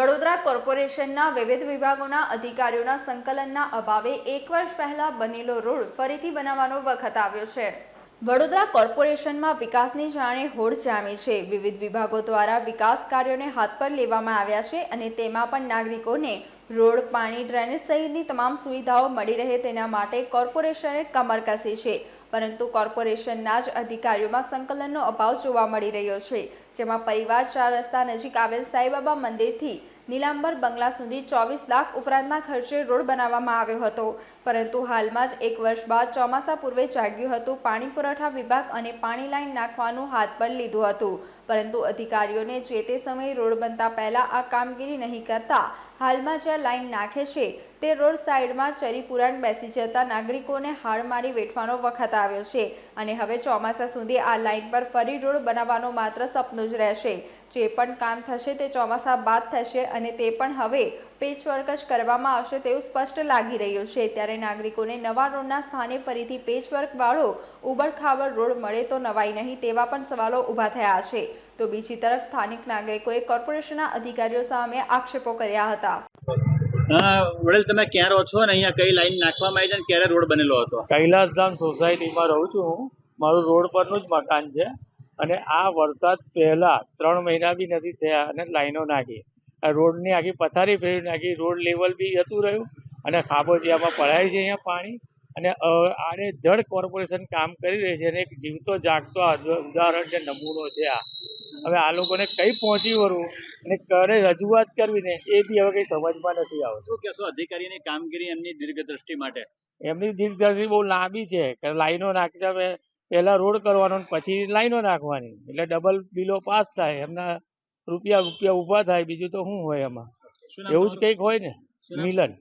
વડોદરા કોર્પોરેશનના વિવિધ વિભાગોના અધિકારીઓના સંકલનના અભાવે એક વર્ષ પહેલા બનેલો રોડ ફરીથી બનાવવાનો વખત આવ્યો છે. વડોદરા કોર્પોરેશનમાં વિકાસની જાણે હોડ જામી છે. વિવિધ વિભાગો દ્વારા વિકાસ કાર્યોને હાથ પર લેવામાં આવ્યા છે અને તેમાં પણ નાગરિકોને રોડ, પાણી, ડ્રેનેજ સહિતની તમામ સુવિધાઓ મળી રહે તેના માટે કોર્પોરેશને કમર કસી છે. પરંતુ કોર્પોરેશનના જ અધિકારીઓમાં સંકલનનો અભાવ જોવા મળી રહ્યો છે, જેમાં પરિવાર ચાર રસ્તા નજીક આવેલ સાઈબાબા મંદિરથી નીલાંબર બંગલા સુધી ચોવીસ લાખ ઉપરાંતના ખર્ચે રોડ બનાવવામાં આવ્યો હતો. પરંતુ હાલમાં જ એક વર્ષ બાદ ચોમાસા પૂર્વે જાગ્યું હતું. પાણી પુરવઠા વિભાગ અને પાણી લાઈન નાખવાનું હાથ પર લીધું હતું. પરંતુ અધિકારીઓને જે તે સમયે રોડ બનતા પહેલા આ કામગીરી નહીં કરતા હાલમાં જ્યાં લાઇન નાખે છે, તે રોડ સાઈડમાં ચરીપુરાણ બેસી જતા નાગરિકોને હાડ મારી વેઠવાનો વખત આવ્યો છે અને હવે ચોમાસા સુધી આ લાઇન પર ફરી રોડ બનાવવાનો માત્ર સપનું જ રહેશે. જે પણ કામ થશે તે ચોમાસા બાદ થશે અને તે પણ હવે પેચવર્ક જ કરવામાં આવશે તેવું સ્પષ્ટ લાગી રહ્યું છે. ત્યારે નાગરિકોને નવા રોડના સ્થાને ફરીથી પેચવર્કવાળો ઉબડખાબડ રોડ મળે તો નવાઈ નહીં તેવા પણ સવાલો ઊભા થયા છે. તો બીજી તરફ સ્થાનિક નાગરિકોએ કોર્પોરેશનના અધિકારીઓ સામે આક્ષેપો કર્યા હતા. વડીલ તમે ક્યાં રહો છો અને અહીંયા કઈ લાઈન નાખવામાં આવી છે અને ક્યારે રોડ બનેલો હતો? કૈલાસધામ સોસાયટીમાં રહું છું હું. મારું રોડ પરનું જ મકાન છે અને આ વરસાદ પહેલા ત્રણ મહિના બી નથી થયા અને લાઈનો નાખી. આ રોડની આખી પથારી ફેરવી નાખી. રોડ લેવલ બી જતું રહ્યું અને ખાબોચિયામાં પડાય છે અહીંયા પાણી. અને આડે ધડ કોર્પોરેશન કામ કરી રહી છે અને એક જીવતો જાગતો આ ઉદાહરણ છે નમૂનો છે આ. હવે આ લોકોને કઈ પહોંચી વળવું અને કરે રજૂઆત કરવી ને એ બી હવે કઈ સમજમાં નથી આવતું. શું કહેશો? અધિકારીની કામગીરી એમની દીર્ઘ દ્રષ્ટિ માટે? એમની દીર્ઘદર્શી બહુ લાંબી છે કે લાઈનો નાખતા પહેલા રોડ કરવાનો પછી લાઈનો નાખવાની. એટલે ડબલ બિલો પાસ થાય એમના રૂપિયા રૂપિયા ઊભા થાય બીજું તો શું હોય એમાં? એવું જ કંઈક હોય ને મિલન.